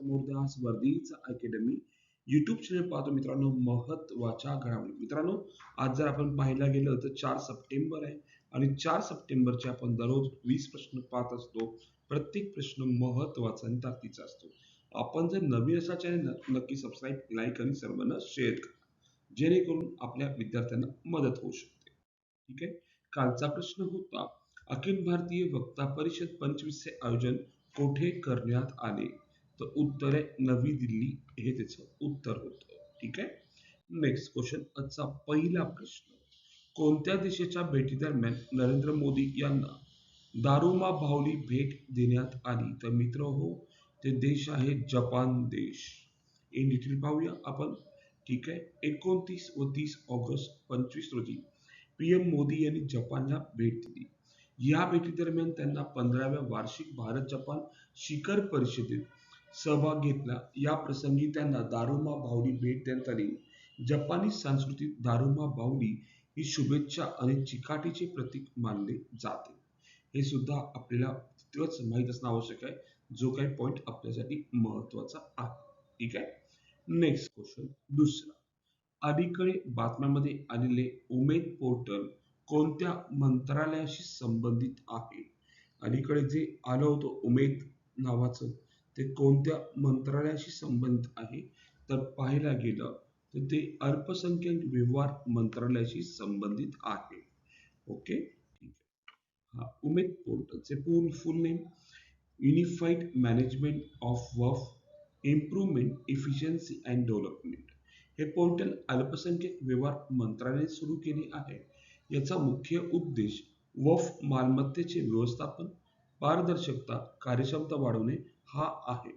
समोर द्या वर्धीचा academy YouTube channel पाहतो मित्रांनो. महत्त्वाच्या घडामोडी. मित्रांनो आज जर आपण पाहायला गेलं तर चार सप्टेंबर आहे आणि चार सप्टेंबरचे आपण दररोज वीस प्रश्न पाहत असतो. प्रत्येक प्रश्न महत्त्वाचा आणि ताकदीचा असतो. आपण जर नवीन असा चॅनल नक्की सबस्क्राईब लाईक आणि सर्वांना शेअर करा. जेणेकरून आपल्या विद्यार्थ्यांना मदत होऊ शकते. ठीक आहे? कालचा प्रश्न होता अखिल भारतीय वक्ता परिषद पंचवीसचे आयोजन कोठे करण्यात आले? तर उत्तर आहे नवी दिल्ली. हे त्याचं उत्तर होतं. ठीक आहे? नेक्स्ट क्वेश्चन आजचा पहिला प्रश्न. कोणत्या देशाच्या भेटी दरम्यान नरेंद्र मोदी यांना दारुमा भावली भेट देण्यात आली? तर मित्र हो ते देश आहे जपान देश. हे डिटेल पाहूया आपण. ठीक आहे? एकोणतीस व तीस ऑगस्ट पंचवीस रोजी पी एम मोदी यांनी जपानला भेट दिली. या भेटी दरम्यान त्यांना पंधराव्या वार्षिक भारत जपान शिखर परिषदेत सहभाग घेतला. या प्रसंगी त्यांना दारुमा भावली भेट देण्यात आली जपानी संस्कृतीत दारुमा भावली ही शुभेच्छा आणि चिकाटीचे प्रतीक मानले जाते. हे सुद्धा आपल्याला तितकंच माहीत असणं आवश्यक आहे. जो काही पॉइंट आपल्यासाठी महत्त्वाचा आहे. ठीक आहे? नेक्स्ट क्वेश्चन दुसरा. अलीकडे बातम्यामध्ये आलेले उमेद पोर्टल कोणत्या मंत्रालयाशी संबंधित आहे? अलीकडे जे आलं होतं उमेद नावाचं ते कोणत्या मंत्रालयाशी संबंधित आहे? तर पाहायला गेलं तर ते अल्पसंख्याक व्यवहार मंत्रालयाशी संबंधित आहे. ओके? हा उमेद पोर्टलचे पूर्ण full name unified management of waqf improvement efficiency and development हे पोर्टल अल्पसंख्याक व्यवहार मंत्रालयाने सुरू केले आहे. याचा मुख्य उद्देश वफ मालमत्तेचे व्यवस्थापन पारदर्शकता कार्यक्षमता वाढवणे हा आहे.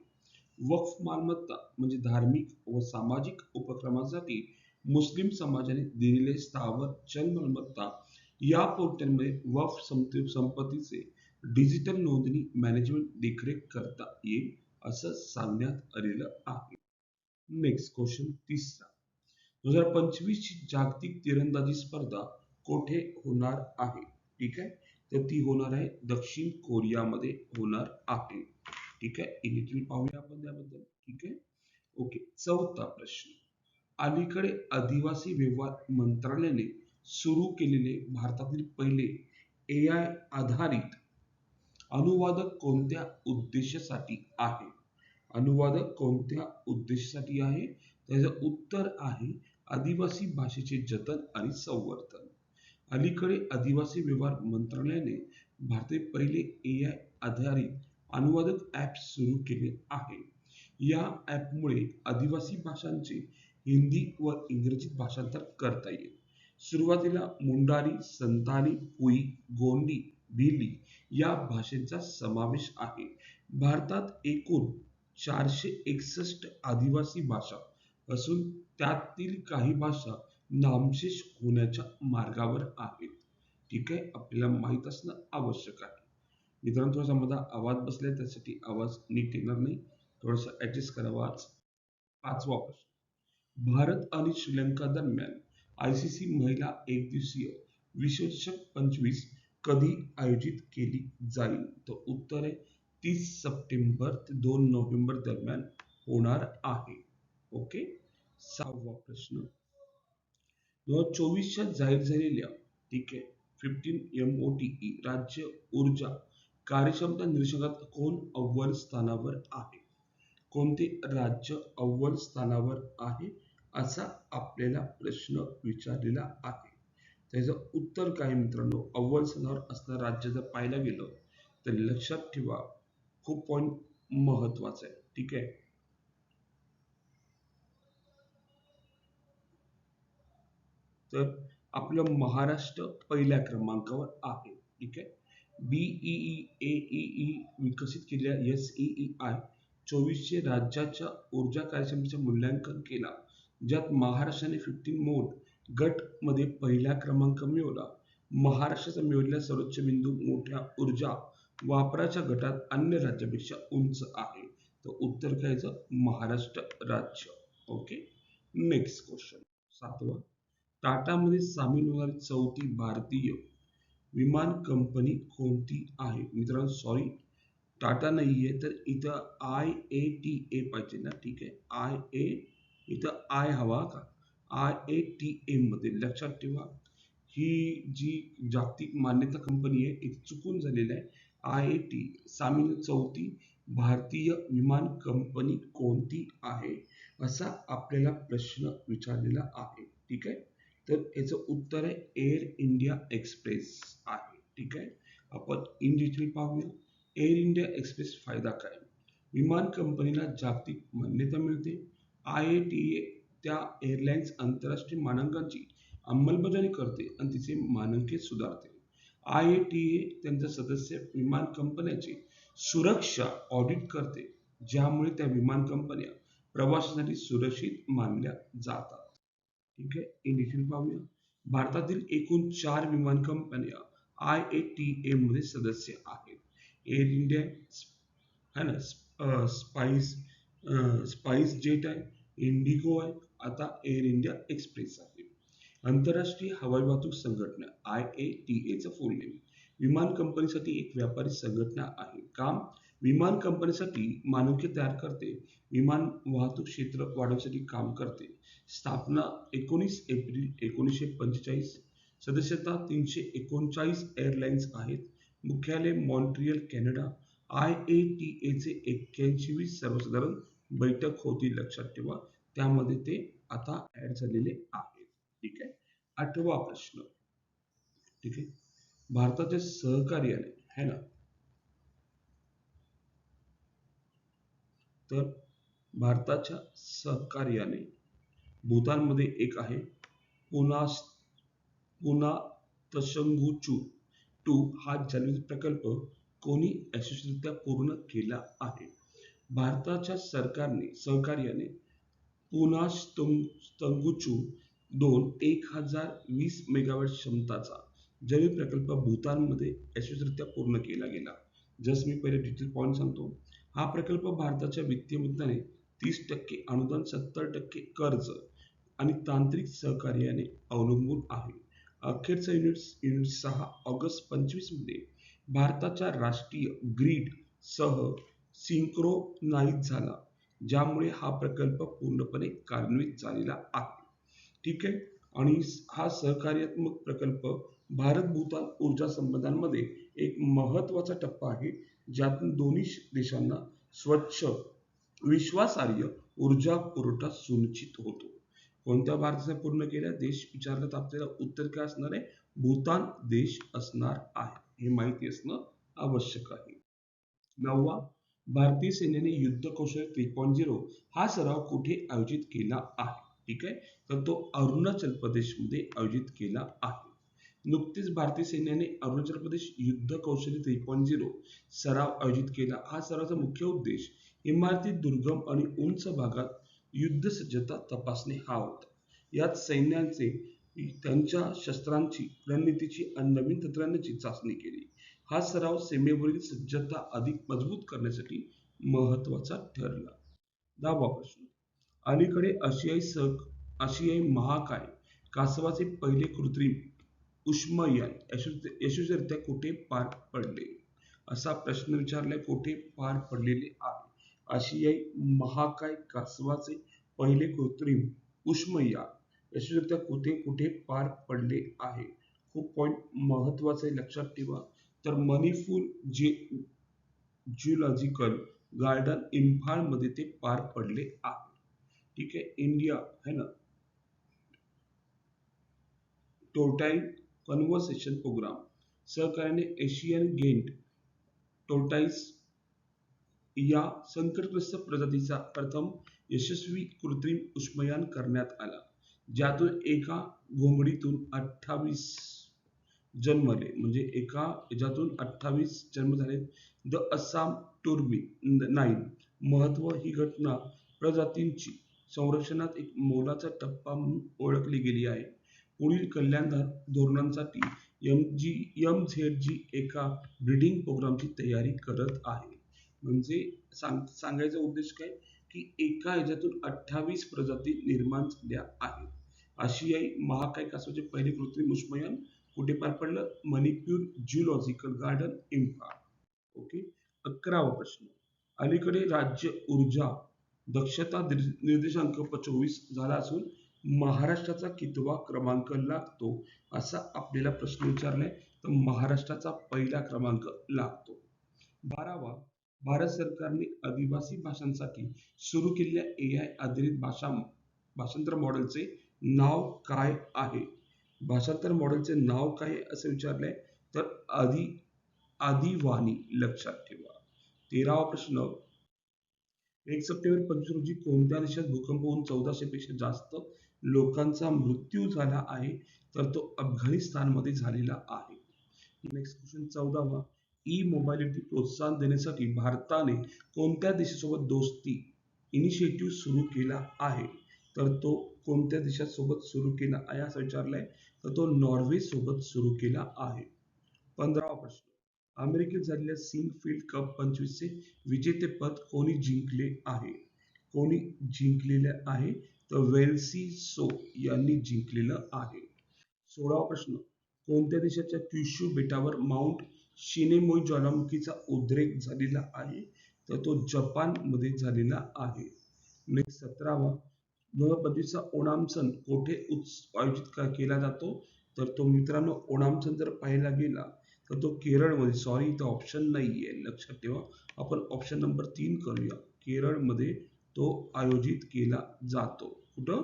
वक्फ मालमत्ता म्हणजे धार्मिक व सामाजिक उपक्रमांसाठी मुस्लिम समाजाने दिलेले स्थावर चल मालमत्ता या पोर्टलमध्ये वक्फ संपत्तीचे डिजिटल नोंदणी मॅनेजमेंट देखरेख करता येईल असं सांगण्यात आलेलं आहे. नेक्स्ट क्वेश्चन तिसरा. दोन हजार पंचवीस ची जागतिक तिरंदाजी स्पर्धा कोठे होणार आहे? ठीक आहे? तर ती होणार आहे दक्षिण कोरियामध्ये होणार आहे. ठीक आहे? इनिटिल पाहूया आपण त्याबद्दल. ठीक आहे? ओके चौथा प्रश्न. अलीकडे आदिवासी व्यवहार मंत्रालयाने सुरू केलेले भारतातील पहिले ए आय आधारित अनुवादक कोणत्या उद्देशासाठी आहे? अनुवादक कोणत्या उद्देशासाठी आहे? त्याचं उत्तर आहे आदिवासी भाषेचे जतन आणि संवर्धन. अलीकडे आदिवासी व्यवहार मंत्रालयाने भारतातील पहिले ए आय आधारित अनुवादक ॲप सुरू केले आहे. या ॲपमुळे आदिवासी भाषांचे हिंदी व इंग्रजीत भाषांतर करता येईल. सुरुवातीला मुंडारी संतानी पुई गोंडी भिली या भाषेचा समावेश आहे. भारतात एकूण चारशे एकसष्ट आदिवासी भाषा असून त्यातील काही भाषा नामशेष होण्याच्या मार्गावर आहेत. ठीक आहे आपल्याला माहीत असणं आवश्यक आहे. निदान थोडासा माझा आवाज बसलाय त्यासाठी आवाज नीट येणार नाही. थोडासा ऍडजस्ट करावा आज. पाचवा प्रश्न भारत आणि श्रीलंका दरम्यान आय सी सी महिला एक दिवसीय विश्वचषक पंचवीस कधी आयोजित केली जाईल? तर उत्तर आहे तीस सप्टेंबर ते दोन नोव्हेंबर दरम्यान होणार आहे. ओके? सहावा प्रश्न. दोन हजार चोवीसच्या जाहीर झालेल्या ठीक आहे fifteen M O T E राज्य ऊर्जा कार्यक्षमता निरीक्षकात कोण अव्वल स्थानावर आहे? कोणते राज्य अव्वल स्थानावर आहे असा आपल्याला प्रश्न विचारलेला आहे. त्याचं उत्तर काय मित्रांनो? अव्वल स्थानावर असणारं राज्य जर पाहायला गेलं तर लक्षात ठेवा खूप पॉईंट महत्त्वाचा आहे. ठीक आहे? तर आपलं महाराष्ट्र पहिल्या क्रमांकावर आहे. ठीक आहे? बीईई एईई विकसित केलेल्या एस ई आय चोवीसशे राज्याच्या ऊर्जा कार्यक्षमतेचे मूल्यांकन केला ज्यात महाराष्ट्राने फिफ्टीन मोड गटमध्ये पहिला क्रमांक मिळवला. महाराष्ट्राचा मिळवलेला सर्वोच्च बिंदू मोठ्या ऊर्जा वापराच्या गटात अन्य राज्यापेक्षा उंच आहे. तर उत्तर घ्यायचं महाराष्ट्र राज्य. ओके नेक्स्ट क्वेश्चन सातवा. टाटामध्ये सामील होणारी चौथी भारतीय विमान कंपनी कोणती आहे? मित्रांनो सॉरी टाटा नाहीये तर इथं आय ए टी ए पाहिजे ना? ठीक आहे. आय ए इथं आय हवा का? आय ए टी ए मध्ये लक्षात ठेवा. ही जी जागतिक मान्यता कंपनी आहे ती चुकून झालेली आहे. आय ए टी सामील चौथी भारतीय विमान कंपनी कोणती आहे? असा आपल्याला प्रश्न विचारलेला आहे. ठीक आहे? तर याचं उत्तर आहे एअर इंडिया एक्सप्रेस आहे. ठीक आहे? आपण इन डिटेल पाहूया. एअर इंडिया एक्सप्रेस फायदा काय? विमान कंपनीला जागतिक मान्यता मिळते. आय ए टी ए त्या एअरलाइन्स आंतरराष्ट्रीय मानांकांची अंमलबजावणी करते आणि तिचे मानांकित सुधारते. आय ए टी ए त्यांच्या सदस्य विमान कंपन्यांची सुरक्षा ऑडिट करते ज्यामुळे त्या विमान कंपन्या प्रवासासाठी सुरक्षित मानल्या जातात. ठीक आहे इन डिटेल पाहूया. भारतातील एकूण चार विमान कंपन्या आय ए टी ए मध्ये सदस्य आहेत. एअर इंडिया है ना? स्पाइस स्पाइस जेट आहे. इंडिगो आहे. आता एअर इंडिया एक्सप्रेस आहे. आंतरराष्ट्रीय हवाई वाहतूक संघटना आय ए टी एचं फुल नेम विमान कंपनीसाठी एक व्यापारी संघटना आहे. काम विमान कंपनीसाठी मानके तयार करते. विमान वाहतूक क्षेत्र वाढवण्यासाठी काम करते. स्थापना एकोणीस एप्रिल एकोणीसशे पंचेचाळीस. सदस्यता तीनशे एकोणचाळीस एअरलाइन्स आहेत. मुख्यालय Montreal Canada. I A T एचे एक्क्याऐंशीवी सर्वसाधारण बैठक होती लक्षात ठेवा. त्यामध्ये ते आता ऍड झालेले आहेत. ठीक आहे? आठवा प्रश्न. ठीक आहे? भारताच्या सहकार्याने है ना? तर भारताच्या सहकार्याने भूतानमध्ये एक आहे. पुनास पुना तशंगुचू टू हा जलविद्युत प्रकल्प कोणी यशस्वीरित्या पूर्ण केला आहे? भारताच्या सरकारने सहकार्याने पुना तंगुचू दोन एक हजार वीस मेगावॅट क्षमताचा जलविद्युत प्रकल्प भूतानमध्ये यशस्वीरित्या पूर्ण केला गेला. जस मी पहिले डिटेल पॉईंट सांगतो. हा प्रकल्प भारताच्या वित्तीय मुद्द्याने तीस टक्के अनुदान सत्तर टक्के कर्ज आणि तांत्रिक सहकार्याने अवलंबून आहे. अखेरचा युनिट युनिट सहा ऑगस्ट पंचवीसमध्ये भारताच्या राष्ट्रीय ग्रीड सह सिंक्रोनाइज झाला ज्यामुळे हा प्रकल्प पूर्णपणे कार्यान्वित झालेला आहे. ठीक आहे? आणि हा सहकार्यात्मक प्रकल्प भारत भूतान ऊर्जा संबंधांमध्ये एक महत्त्वाचा टप्पा आहे ज्यातून दोन्ही देशांना स्वच्छ विश्वासार्ह ऊर्जा पुरवठा सुनिश्चित होतो. कोणत्या भारताचा पूर्ण केल्या देश विचारलं तर आपल्याला उत्तर काय असणार आहे? भूतान देश असणार आहे. हे माहिती असणं आवश्यक आहे. नववा भारतीय सैन्याने युद्ध कौशल्य थ्री पॉईंट झिरो हा सराव कुठे आयोजित केला आहे? ठीक आहे? तर तो अरुणाचल प्रदेशमध्ये आयोजित केला आहे. नुकतीच भारतीय सैन्याने अरुणाचल प्रदेश युद्ध कौशल्य थ्री पॉईंट झिरो सराव आयोजित केला. हा सरावाचा मुख्य उद्देश इमारती दुर्गम आणि उंच भागात युद्धसज्जता तपासणे हा होता. यात सैन्याचे त्यांच्या शस्त्रांची रणनीतीची आणि नवीन तंत्रज्ञानाची चाचणी केली. हा सराव सीमेवरील सज्जता अधिक मजबूत करण्यासाठी महत्त्वाचा ठरला. दहावा प्रश्न. अलीकडे आशियाई सह आशियाई महाकाय कासवाचे पहिले कृत्रिम उष्मयान यशस्वीरित्या कुठे पार पडले? असा प्रश्न विचारलाय कुठे पार पडलेले आहे? आशियाई महाकाय कासवाचे पहिले कृत्रिम उष्मयान यशस्वीरित्या कुठे कुठे पार पडले आहे? खूप पॉइंट महत्त्वाचे लक्षात ठेवा. तर मणिपूर जे ज्युलॉजिकल गार्डन इम्फाळमध्ये ते पार पडले आहे. ठीक आहे? इंडिया है ना? टोटाईन कन्व्हर्सेशन प्रोग्राम सहकार्याने एशियन गेंट टोटाईस या संकटग्रस्त प्रजातीचा प्रथम यशस्वी कृत्रिम उष्मयान करण्यात आला ज्यातून एका घोंगडीतून अठ्ठावीस जन्मले. म्हणजे एका याच्यातून अठ्ठावीस जन्म झाले. द अस्साम टुर्बी नाईन महत्त्व ही घटना प्रजातींची संरक्षणात एक मोलाचा टप्पा म्हणून ओळखली गेली आहे. पुढील कल्याणधार धोरणांसाठी M G M Z G एका ब्रिडिंग प्रोग्रामची तयारी करत आहे. म्हणजे सांग सांगायचा उद्देश काय? की एका ह्याच्यातून अठ्ठावीस प्रजाती निर्माण झाल्या आहेत. आशियाई महाकाय कासवाचे पहिले कृत्रिम उष्मयान कुठे पार पडलं? Manipur geological garden Imphal okay अकरावा प्रश्न. अलीकडे राज्य ऊर्जा दक्षता निर्देशांक चोवीस झाला असून महाराष्ट्राचा कितवा क्रमांक लागतो? असा आपल्याला प्रश्न विचारलाय. तर महाराष्ट्राचा पहिला क्रमांक लागतो. बारावा भारत सरकारने आदिवासी भाषांसाठी सुरू केलेल्या ए आय आधारित भाषा भाषांतर मॉडेलचे नाव काय आहे? भाषांतर मॉडेलचे नाव काय असे विचारले तर आदि आदिवाणी लक्षात ठेवा. तेरावा प्रश्न. एक सप्टेंबर पंचवीस रोजी कोणत्या देशात भूकंप होऊन चौदाशे पेक्षा जास्त लोकांचा मृत्यू झाला आहे? तर तो अफगाणिस्तानमध्ये झालेला आहे. नेक्स्ट क्वेश्चन चौदावा. ई मोबाइलिटी प्रोत्साहन देण्यासाठी भारताने कोणत्या देशासोबत दोस्ती इनिशिएटिव्ह सुरू केला आहे? तर तो कोणत्या देशासोबत सुरू केला आहे? असं आहे तर तो नॉर्वे सोबत सुरू केला आहे. पंधरावा प्रश्न. अमेरिकेत झालेल्या सिंग फील्ड कप पंचवीसचे विजेतेपद कोणी जिंकले आहे? कोणी जिंकलेले आहे? तर वेल्सी सो यांनी जिंकलेलं आहे. सोळावा प्रश्न. कोणत्या देशाच्या क्युशू बेटावर माउंट शिनेमोई ज्वालामुखीचा उद्रेक झालेला आहे तर तो जपानमध्ये झालेला आहे. नेक्स्ट सतरावा दोन ओणाम सण कोठे आयोजित केला जातो? तर तो मित्रांनो ओणाम सण जर पाहायला गेला तर तो केरळमध्ये सॉरी इथं ऑप्शन नाही आहे लक्षात ठेवा आपण ऑप्शन नंबर तीन करूया. केरळमध्ये तो आयोजित केला जातो. कुठं?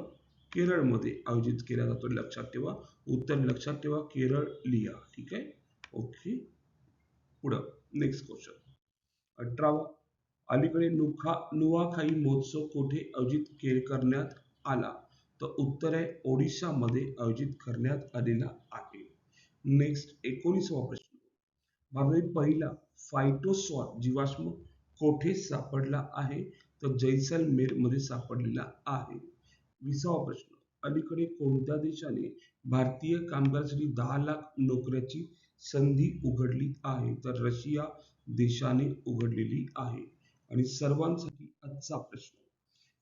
केरळमध्ये आयोजित केला जातो. लक्षात ठेवा. उत्तर लक्षात ठेवा केरळ लिहा. ठीक आहे? ओके. पुढं. नेक्स्ट क्वेश्चन अठरावा. अलीकडे नुखा नुआखाई महोत्सव कोठे आयोजित करण्यात आला? तर उत्तर आहे ओडिशामध्ये आयोजित करण्यात आलेला आहे. नेक्स्ट एकोणीसवा प्रश्न. भारतातील पहिला फायटोसॉट जीवाश्म कोठे सापडला आहे? तर जैसलमेरमध्ये सापडलेला आहे. विसावा प्रश्न. अलीकडे कोणत्या देशाने भारतीय कामगारांसाठी दहा लाख नोकऱ्याची संधी उघडली आहे. तर रशिया देशाने उघडलेली आहे. आणि सर्वांसाठी आजचा प्रश्न.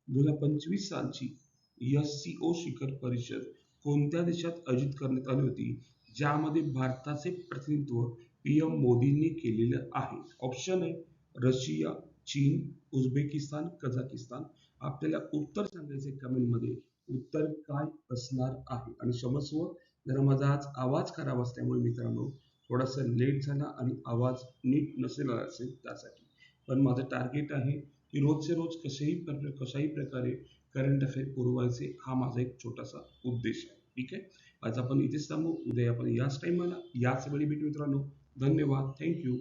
दोन हजार पंचवीस सालची एस सी ओ शिखर परिषद कोणत्या देशात आयोजित करण्यात आली होती? ज्यामध्ये भारताचे प्रतिनिधित्व पीएम मोदींनी केलेलं आहे. ऑप्शन आहे रशिया चीन उझबेकिस्तान कझाकिस्तान. आपल्याला उत्तर सांगायचे कमेंटमध्ये उत्तर काय असणार आहे? आणि क्षमस्व जरा माझा आज आवाज खराब असल्यामुळे मित्रांनो थोडासा लेट झाला आणि आवाज नीट नसेल असेल त्यासाठी. पण माझं टार्गेट आहे की रोजचे रोज कसेही प्र- कशाही प्रकारे करंट अफेअर पुरवायचे हा माझा एक छोटासा उद्देश आहे. ठीक आहे? आज आपण इथेच थांबू. उद्या आपण याच टाईमाला याच वेळी भेटू मित्रांनो. धन्यवाद. थँक्यू